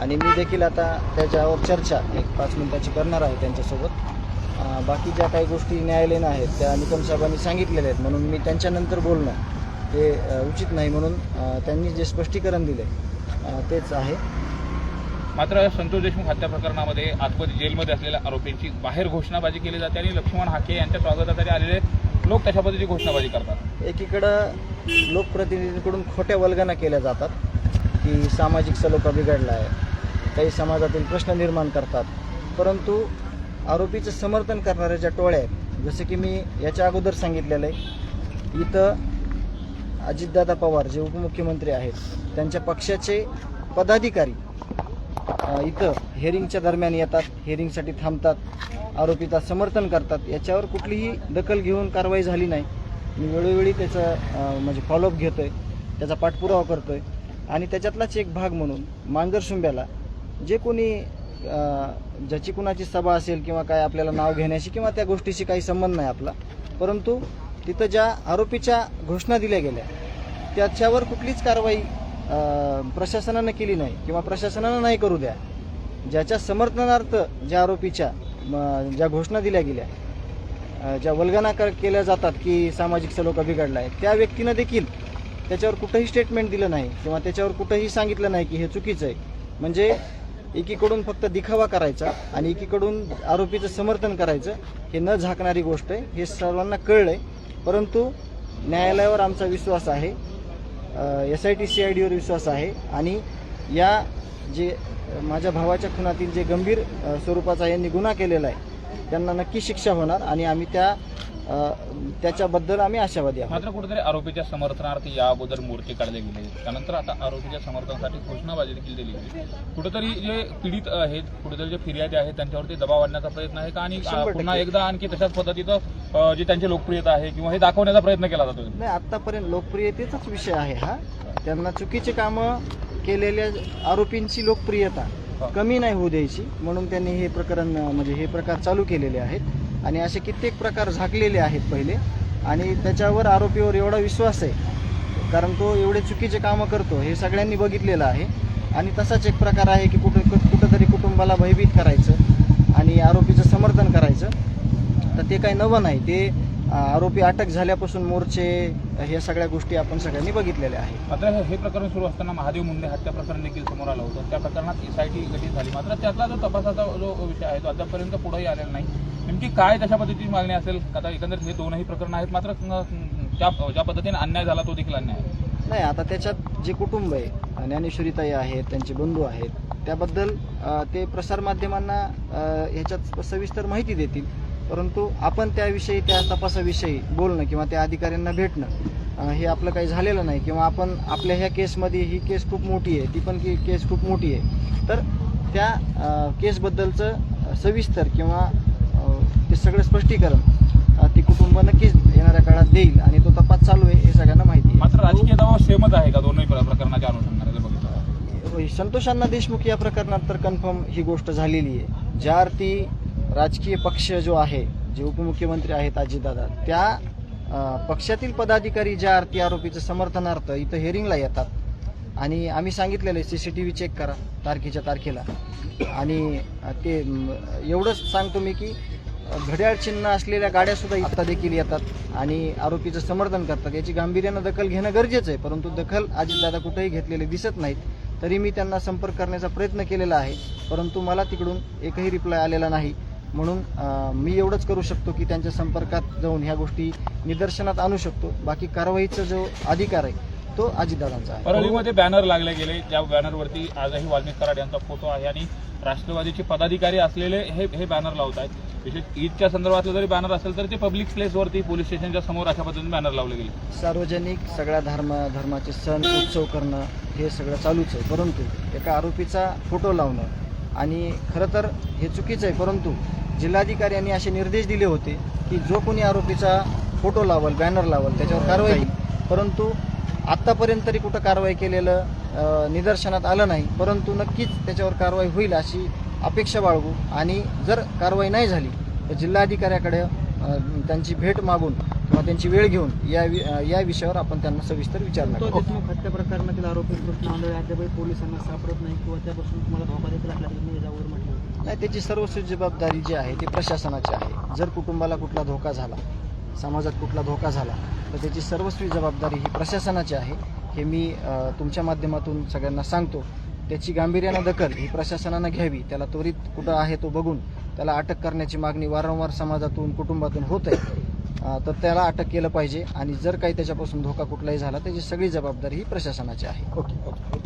आणि मी देखील आता त्याच्यावर चर्चा एक पाच मिनिटाची करणार आहे त्यांच्यासोबत. बाकी ज्या काही गोष्टी न्यायालयीन आहेत त्या निकम साहेबांनी सांगितलेल्या आहेत म्हणून मी त्यांच्यानंतर बोलणं हे उचित नाही म्हणून त्यांनी जे स्पष्टीकरण दिले तेच आहे. मात्र संतोष देशमुख हत्या प्रकरणामध्ये आतमध्ये जेलमध्ये असलेल्या आरोपींची बाहेर घोषणाबाजी केली जाते आणि लक्ष्मण हाके यांच्या स्वागतासाठी आलेले लोक तशा पद्धतीची घोषणाबाजी करतात? एकीकडं लोकप्रतिनिधींकडून खोट्या वल्गना केल्या जातात की सामाजिक सलोखा बिघडला आहे काही समाजातील प्रश्न निर्माण करतात. परंतु आरोपीचं समर्थन करणाऱ्या ज्या टोळ्या आहेत जसं की मी याच्या अगोदर सांगितलेलं आहे इथं अजितदादा पवार जे उपमुख्यमंत्री आहेत त्यांच्या पक्षाचे पदाधिकारी इथं हेअरिंगच्या दरम्यान येतात हेअरिंगसाठी थांबतात आरोपीचा समर्थन करतात. याच्यावर कुठलीही दखल घेऊन कारवाई झाली नाही. मी वेळोवेळी त्याचं म्हणजे फॉलोअप घेतो आहे त्याचा पाठपुरावा करतो आहे आणि त्याच्यातलाच एक भाग म्हणून मांजर शुंब्याला जे कोणी ज्याची कुणाची सभा असेल किंवा काय आपल्याला नाव घेण्याशी किंवा त्या गोष्टीशी काही संबंध नाही आपला परंतु तिथं ज्या आरोपीच्या घोषणा दिल्या गेल्या त्याच्यावर कुठलीच कारवाई प्रशासनानं केली नाही किंवा प्रशासनानं नाही करू द्या. ज्याच्या समर्थनार्थ ज्या आरोपीच्या ज्या घोषणा दिल्या गेल्या ज्या वल्गना कर केल्या जातात की सामाजिक सलोखा बिघडला आहे त्या व्यक्तीनं देखील त्याच्यावर कुठंही स्टेटमेंट दिलं नाही किंवा त्याच्यावर कुठंही सांगितलं नाही की हे चुकीचं आहे. म्हणजे एकीकडून फक्त दिखावा करायचा आणि एकीकडून आरोपीचं समर्थन करायचं हे न झाकणारी गोष्ट आहे हे सर्वांना कळलं आहे परंतु न्यायालयावर आमचा विश्वास आहे S I T C I डीवर विश्वास आहे आणि या जे माझ्या भावाच्या खुनातील जे गंभीर स्वरूपाचा यांनी गुन्हा केलेला आहे त्यांना नक्की शिक्षा होणार आणि आम्ही त्या त्याच्याबद्दल आम्ही आशावादी आहोत. मात्र कुठेतरी आरोपीच्या समर्थनार्थ या अगोदर मूर्ती काढले गेले. त्यानंतर आता आरोपीच्या समर्थनासाठी घोषणाबाजी देखील दिली गेली. कुठेतरी जे पीडित आहेत कुठेतरी जे फिर्यादी आहेत त्यांच्यावरती दबाव आणण्याचा प्रयत्न आहे का? आणि पुन्हा. एकदा आणखी तशाच पद्धतीचं जी त्यांची लोकप्रियता आहे किंवा हे दाखवण्याचा प्रयत्न केला जातो नाही आत्तापर्यंत लोकप्रियतेचाच विषय आहे हा. त्यांना चुकीचे कामं केलेल्या आरोपींची लोकप्रियता कमी नाही होऊ द्यायची. म्हणून त्यांनी हे प्रकरण म्हणजे हे प्रकार चालू केलेले आहेत. आणि असे कित्येक प्रकार झाकलेले आहेत पहिले. आणि त्याच्यावर आरोपीवर एवढा विश्वास आहे कारण तो एवढे चुकीचे कामं करतो हे सगळ्यांनी बघितलेलं आहे. आणि तसाच एक प्रकार आहे की कुठं कुठंतरी कुटुंबाला भयभीत करायचं आणि आरोपीचं समर्थन करायचं. तर ते काही नवं नाही ते आरोपी अटक झाल्यापासून मोर्चे ह्या सगळ्या गोष्टी आपण सगळ्यांनी बघितलेल्या आहेत. मात्र हे- प्रकरण सुरू असताना महादेव मुंडे हत्या प्रकरण देखील समोर आलं होतं. त्या प्रकरणात एसआयटी गठीत झाली. मात्र त्यातला जो तपासाचा जो विषय आहे तो अद्यापर्यंत पुढेही आलेला नाही. नेमकी काय तशा पद्धतीची मागणी असेल? आता एकंदरीत हे दोनही प्रकरण आहेत. मात्र त्या ज्या पद्धतीने अन्याय झाला तो देखील अन्याय नाही आता त्याच्यात जे कुटुंब आहे ज्ञानेश्वरीताई आहेत त्यांचे बंधू आहेत त्याबद्दल ते प्रसारमाध्यमांना ह्याच्यात सविस्तर माहिती देतील. परंतु आपण त्याविषयी त्या तपासाविषयी बोलणं किंवा त्या अधिकाऱ्यांना भेटणं हे आपलं काही झालेलं नाही. किंवा आपण आपल्या ह्या केसमध्ये ही केस खूप मोठी आहे ती पण की केस खूप मोठी आहे. तर त्या केसबद्दलचं सविस्तर किंवा ते सगळं स्पष्टीकरण ती कुटुंब नक्कीच येणाऱ्या काळात देईल आणि तो तपास चालू आहे हे सगळ्यांना माहिती आहे. मात्र राजकीय दबाव सेमच आहे का दोन्ही प्र- प्रकरणाच्या अनुषंगाने बघितलं? होय, संतोष अण्णा देशमुख या प्रकरणात तर कन्फर्म ही गोष्ट झालेली आहे. ज्या अर्थी राजकीय पक्ष जो आहे जे उपमुख्यमंत्री आहेत अजितदादा त्या पक्षातील पदाधिकारी ज्या आरती आरोपीचं समर्थनार्थ इथं हेअरिंगला येतात. आणि आम्ही सांगितलेलं आहे C C T V check करा तारखेच्या तारखेला. आणि ते एवढंच सांगतो मी की घड्याळ चिन्ह असलेल्या गाड्यासुद्धा इथं देखील येतात आणि आरोपीचं समर्थन करतात. याची गांभीर्यानं दखल घेणं गरजेचं आहे परंतु दखल अजितदादा कुठेही घेतलेले दिसत नाहीत. तरी मी त्यांना संपर्क करण्याचा प्रयत्न केलेला आहे परंतु मला तिकडून एकही रिप्लाय आलेला नाही. म्हणून मी एवढंच करू शकतो की त्यांच्या संपर्कात जाऊन ह्या गोष्टी निदर्शनात आणू शकतो. बाकी कारवाईचा जो अधिकार आहे तो अजितदादांचा आहे. परळीमध्ये बॅनर लागले गेले. ज्या बॅनरवरती आजही वाल्मिक कराड यांचा फोटो आहे आणि राष्ट्रवादीचे पदाधिकारी असलेले हे हे बॅनर लावत आहेत. विशेष ईदच्या संदर्भातलं जरी बॅनर असेल तर ते पब्लिक प्लेसवरती पोलीस स्टेशनच्या समोर अशा पद्धतीने बॅनर लावले गेले. सार्वजनिक सगळ्या धर्म धर्माचे सण उत्सव करणं हे सगळं चालूच आहे. परंतु एका आरोपीचा फोटो लावणं आणि खरं तर हे चुकीचं आहे परंतु जिल्हाधिकारी यांनी असे निर्देश दिले होते की जो कोणी आरोपीचा फोटो लावल बॅनर लावल त्याच्यावर कारवाई होईल. परंतु आत्तापर्यंत तरी कुठं कारवाई केलेलं निदर्शनात आलं नाही. परंतु नक्कीच त्याच्यावर कारवाई होईल अशी अपेक्षा बाळगू. आणि जर कारवाई नाही झाली तर जिल्हाधिकाऱ्याकडे त्यांची भेट मागून किंवा त्यांची वेळ घेऊन या या विषयावर आपण त्यांना सविस्तर विचारणा तो करू. देशमुख हत्या प्रकरणातील आरोपी कृष्ण आंधळे अद्यापही पोलिसांना सापडत नाही किंवा त्यापासून तुम्हाला धोका देखील याच्यावर म्हटलं. नाही त्याची सर्वस्वी जबाबदारी जी आहे ती प्रशासनाची आहे. जर कुटुंबाला कुठला धोका झाला समाजात कुठला धोका झाला तर त्याची सर्वस्वी जबाबदारी ही प्रशासनाची आहे. हे मी तुमच्या माध्यमातून सगळ्यांना सांगतो. त्याची गांभीर्यानं दखल ही प्रशासनानं घ्यावी. त्याला त्वरित कुठं आहे तो बघून त्याला अटक करण्याची मागणी वारंवार समाजातून कुटुंबातून होत आहे. तर त्याला अटक केलं पाहिजे. आणि जर काही त्याच्यापासून धोका कुठलाही झाला त्याची सगळी जबाबदारी ही प्रशासनाची आहे. ओके.